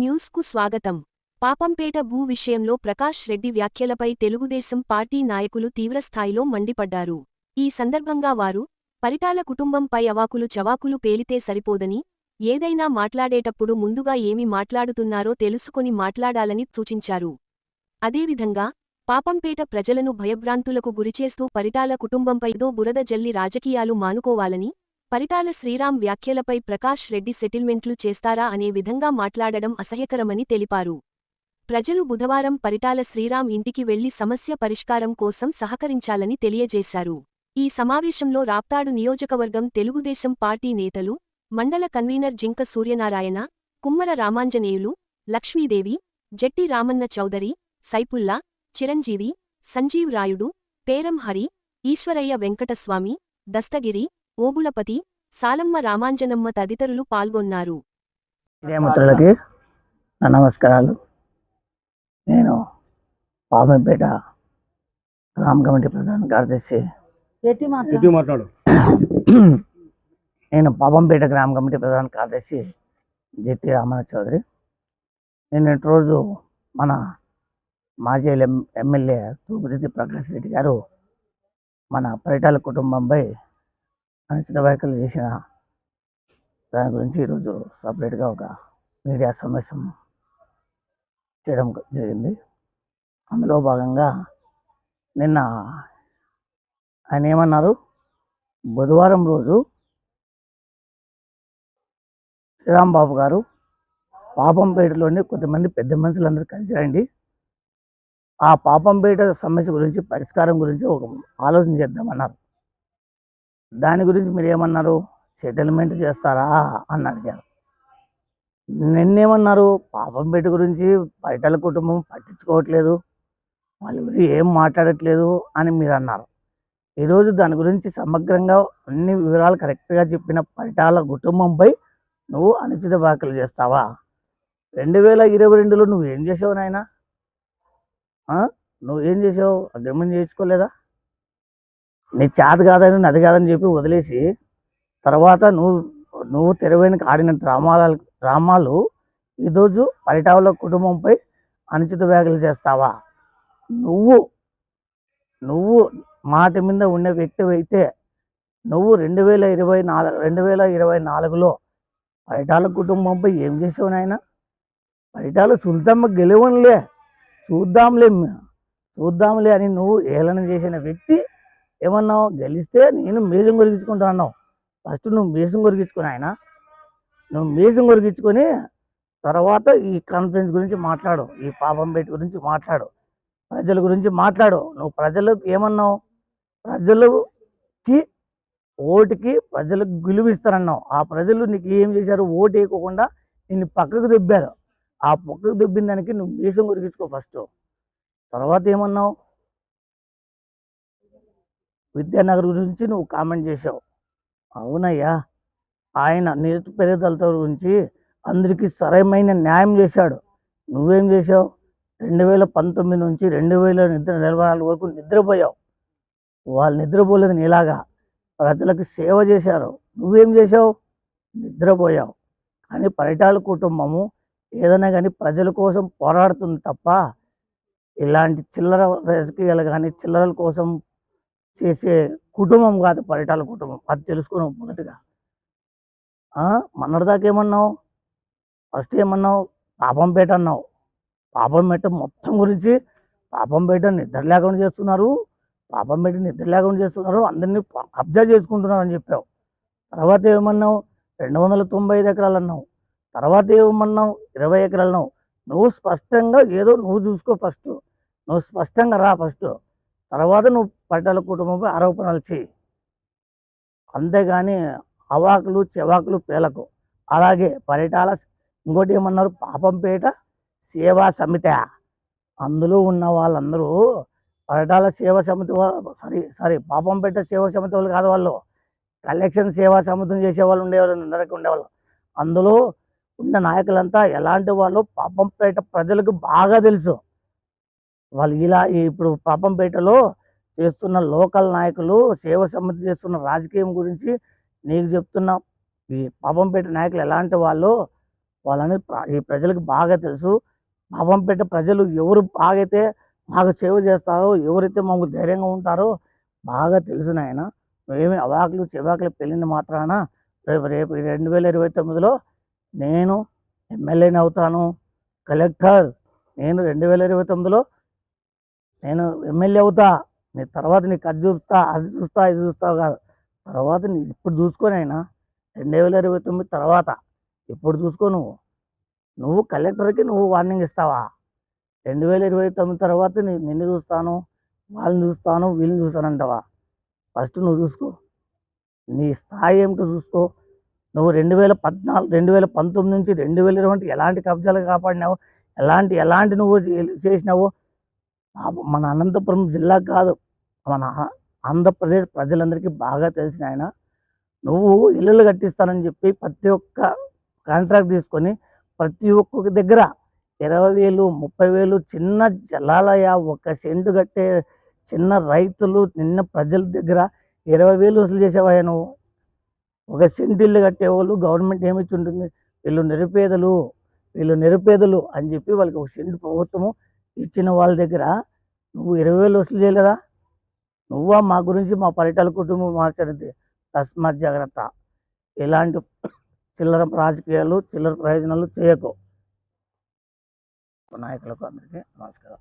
న్యూస్కు స్వాగతం. పాపంపేట భూ విషయంలో ప్రకాష్ రెడ్డి వ్యాఖ్యలపై తెలుగుదేశం పార్టీ నాయకులు తీవ్రస్థాయిలో మండిపడ్డారు. ఈ సందర్భంగా వారు పరిటాల కుటుంబంపై అవాకులు చవాకులు పేలితే సరిపోదని ఏదైనా మాట్లాడేటప్పుడు ముందుగా ఏమి మాట్లాడుతున్నారో తెలుసుకొని మాట్లాడాలని సూచించారు. అదేవిధంగా పాపంపేట ప్రజలను భయభ్రాంతులకు గురిచేస్తూ పరిటాల కుటుంబంపైదో బురద జల్లి రాజకీయాలు మానుకోవాలని పరిటాల శ్రీరామ్ వ్యాఖ్యలపై ప్రకాష్ రెడ్డి సెటిల్మెంట్లు చేస్తారా అనే విధంగా మాట్లాడడం అసహ్యకరమని తెలిపారు. ప్రజలు బుధవారం పరిటాల శ్రీరామ్ ఇంటికి వెళ్ళి సమస్య పరిష్కారం కోసం సహకరించాలని తెలియజేశారు. ఈ సమావేశంలో రాప్తాడు నియోజకవర్గం తెలుగుదేశం పార్టీ నేతలు మండల కన్వీనర్ జింక సూర్యనారాయణ కుమ్మర రామాంజనేయులు లక్ష్మీదేవి జట్టి రామన్న చౌదరి సైపుల్లా చిరంజీవి సంజీవ్ రాయుడు పేరం హరి ఈశ్వరయ్య వెంకటస్వామి దస్తగిరి ఓబుళపతి సాలమ్మ రామాంజనమ్మ తదితరులు పాల్గొన్నారు. మిత్రులకి నా నమస్కారాలు. నేను పాపంపేట గ్రామ కమిటీ ప్రధాన కార్యదర్శి. నేను పాపంపేట గ్రామ కమిటీ ప్రధాన కార్యదర్శి జెట్టి రామన్న చౌదరి. నేను రోజు మన మాజీ ఎం- ఎమ్మెల్యే తూపుదిద్ది ప్రకాష్ రెడ్డి గారు మన పరిటాల కుటుంబంపై అనుచిత వ్యాఖ్యలు చేసిన దాని గురించి ఈరోజు సపరేట్గా ఒక మీడియా సమావేశం చేయడం జరిగింది. అందులో భాగంగా నిన్న ఆయన ఏమన్నారు? బుధవారం రోజు శ్రీరాంబాబు గారు పాపంపేటలోని కొంతమంది పెద్ద మనుషులందరూ కలిసి రండి. ఆ పాపంపేట సమస్య గురించి పరిష్కారం గురించి ఒక ఆలోచన చేద్దామన్నారు. దాని గురించి మీరు ఏమన్నారు సెటిల్మెంట్ చేస్తారా? అని అడిగారు. నిన్నేమన్నారు? పాపం పెట్టి గురించి బయటల కుటుంబం పట్టించుకోవట్లేదు. వాళ్ళ గురించి ఏం మాట్లాడట్లేదు అని మీరు అన్నారు ఈరోజు దాని గురించి సమగ్రంగా అన్ని వివరాలు కరెక్ట్గా చెప్పిన పరిటాల కుటుంబంపై నువ్వు అనుచిత వ్యాఖ్యలు చేస్తావా? రెండు వేల ఇరవై రెండులో నువ్వు ఏం చేసావు నాయన? నువ్వు ఏం చేసావు? అగ్రిమెంట్ చేయించుకోలేదా? నీ చేత కాదని నది కాదని చెప్పి వదిలేసి తర్వాత నువ్వు నువ్వు తెరవైన ఆడిన డ్రామాలు డ్రామాలు ఈరోజు పరిటాల కుటుంబంపై అనుచిత వ్యాఖ్యలు చేస్తావా? నువ్వు నువ్వు మాట మీద ఉండే వ్యక్తి అయితే నువ్వు రెండు వేల ఇరవై నాలుగు రెండు వేల ఇరవై నాలుగులో పరిటాల కుటుంబంపై ఏం చేసావు నాయన? పరిటాల సుల్తమ్మ గెలవనులే చూద్దాంలే చూద్దాంలే అని నువ్వు ఏలన చేసిన వ్యక్తి ఏమన్నావు? గెలిస్తే నేను మీసం కొరిగించుకుంటా అన్నావు. ఫస్ట్ నువ్వు మీసం కొరిగించుకుని ఆయన నువ్వు మీసం కొరిగించుకొని తర్వాత ఈ కాన్ఫరెన్స్ గురించి మాట్లాడు ఈ పాపం పాపంపేట గురించి మాట్లాడు ప్రజల గురించి మాట్లాడు. నువ్వు ప్రజలు ఏమన్నావు? ప్రజలకి ఓటుకి ప్రజలకు విలువిస్తారన్నావు ఆ ప్రజలు నీకు ఏం చేశారు? ఓటు వేయకోకుండా నిన్ను పక్కకు దొబ్బారు. ఆ పక్కకు దొబ్బిన దానికి నువ్వు మీసం కొరిగించుకో ఫస్ట్. తర్వాత ఏమన్నావు? విద్యానగర్ గురించి నువ్వు కామెంట్ చేసావు అవునయ్యా. ఆయన నిరుపేదలతో గురించి అందరికీ సరైన న్యాయం చేశాడు. నువ్వేం చేసావు రెండు వేల పంతొమ్మిది నుంచి రెండు వేల నిద్ర నలభై నాలుగు వరకు నిద్రపోయావు. వాళ్ళు నిద్రపోలేదు నీలాగా. ప్రజలకు సేవ చేశారు. నువ్వేం చేసావు నిద్రపోయావు. కానీ పరిటాల కుటుంబము ఏదైనా కానీ ప్రజల కోసం పోరాడుతుంది తప్ప ఇలాంటి చిల్లర రాజకీయాలు కానీ చిల్లరల కోసం చేసే కుటుంబం కాదు పరిటాల కుటుంబం. అది తెలుసుకున్నావు మొదటిగా. మొన్నటిదాకా ఏమన్నావు? ఫస్ట్ ఏమన్నావు? పాపంపేట అన్నావు. పాపంపేట మొత్తం గురించి పాపంపేట నిద్ర లేకుండా చేస్తున్నారు. పాపంపేట నిద్ర లేకుండా చేస్తున్నారు. అందరినీ కబ్జా చేసుకుంటున్నారు అని చెప్పావు. తర్వాత ఏమన్నావు? రెండు వందల తొంభై ఐదు ఎకరాలు అన్నావు. తర్వాత ఏమన్నావు? ఇరవై ఎకరాలు అన్నావు. నువ్వు స్పష్టంగా ఏదో నువ్వు చూసుకో ఫస్ట్. నువ్వు స్పష్టంగా రా ఫస్ట్. తర్వాత నువ్వు పట్టాల కుటుంబంపై ఆరోపణలు చేయి అంతేగాని అవాకులు చెవాకులు పేలకు. అలాగే పరిటాల ఇంకోటి ఏమన్నారు? పాపంపేట సేవా సమితి. అందులో ఉన్న వాళ్ళందరూ పరిటాల సేవా సమితి వాళ్ళు సారీ సారీ పాపంపేట సేవా సమితి వాళ్ళు కాదు వాళ్ళు. కలెక్షన్ సేవా సమితిని చేసే వాళ్ళు ఉండేవాళ్ళు అందరికీ ఉండేవాళ్ళు. అందులో ఉన్న నాయకులంతా ఎలాంటి వాళ్ళు? పాపంపేట ప్రజలకు బాగా తెలుసు. వాళ్ళు ఇలా ఇప్పుడు పాపంపేటలో చేస్తున్న లోకల్ నాయకులు సేవ సమితి చేస్తున్న రాజకీయం గురించి నీకు చెప్తున్నా. ఈ పాపంపేట నాయకులు ఎలాంటి వాళ్ళు? వాళ్ళని ఈ ప్రజలకు బాగా తెలుసు. పాపంపేట ప్రజలు ఎవరు బాగైతే మాకు సేవ చేస్తారో ఎవరైతే మాకు ధైర్యంగా ఉంటారో బాగా తెలుసు నాయన. నువ్వేమి అవాకులు చెవాకులు పెళ్ళింది మాత్రాన? రేపు రేపు రెండు వేల ఇరవై తొమ్మిదిలో నేను ఎమ్మెల్యేని అవుతాను. కలెక్టర్ నేను రెండు వేల ఇరవై తొమ్మిదిలో నేను ఎమ్మెల్యే అవుతా నీ తర్వాత నీకు అది చూస్తా అది చూస్తా ఇది చూస్తా కాదు తర్వాత నీ ఇప్పుడు చూసుకొని అయినా రెండు వేల ఇరవై తొమ్మిది తర్వాత. ఇప్పుడు చూసుకో నువ్వు? నువ్వు కలెక్టర్కి నువ్వు వార్నింగ్ ఇస్తావా? రెండు వేల ఇరవై తొమ్మిది తర్వాత నీ- నిన్ను చూస్తాను వాళ్ళని చూస్తాను వీళ్ళని చూస్తాను అంటావా? ఫస్ట్ నువ్వు చూసుకో. నీ స్థాయి ఏమిటో చూసుకో. నువ్వు రెండు వేల పద్నాలుగు రెండు వేల పంతొమ్మిది నుంచి రెండు వేల ఇరవై ఎలాంటి కబ్జాలు కాపాడినావు? ఎలాంటి ఎలాంటి నువ్వు చే- చేసినావు? మన అనంతపురం జిల్లా కాదు. మన ఆంధ్రప్రదేశ్ ప్రజలందరికీ బాగా తెలిసిన ఆయన నువ్వు ఇల్లులు కట్టిస్తానని చెప్పి ప్రతి ఒక్క కాంట్రాక్ట్ తీసుకొని ప్రతి ఒక్క దగ్గర ఇరవై వేలు ముప్పై వేలు చిన్న జలాలయ ఒక సెంటు కట్టే చిన్న రైతులు నిన్న ప్రజల దగ్గర ఇరవై వేలు వసూలు చేసేవాయా నువ్వు? ఒక సెంటు ఇల్లు కట్టేవాళ్ళు గవర్నమెంట్ ఏమి ఉంటుంది? వీళ్ళు నిరుపేదలు వీళ్ళు నిరుపేదలు అని చెప్పి వాళ్ళకి ఒక సెంటు ప్రభుత్వము ఇచ్చిన వాళ్ళ దగ్గర నువ్వు ఇరవై వేలు వసూలు చేయలేదా నువ్వా మా గురించి మా పరిటాల కుటుంబం మార్చడది తస్మాత్ జాగ్రత్త. ఇలాంటి చిల్లర రాజకీయాలు చిల్లర ప్రయోజనాలు చేయకు. నాయకులకు అందరికీ నమస్కారం.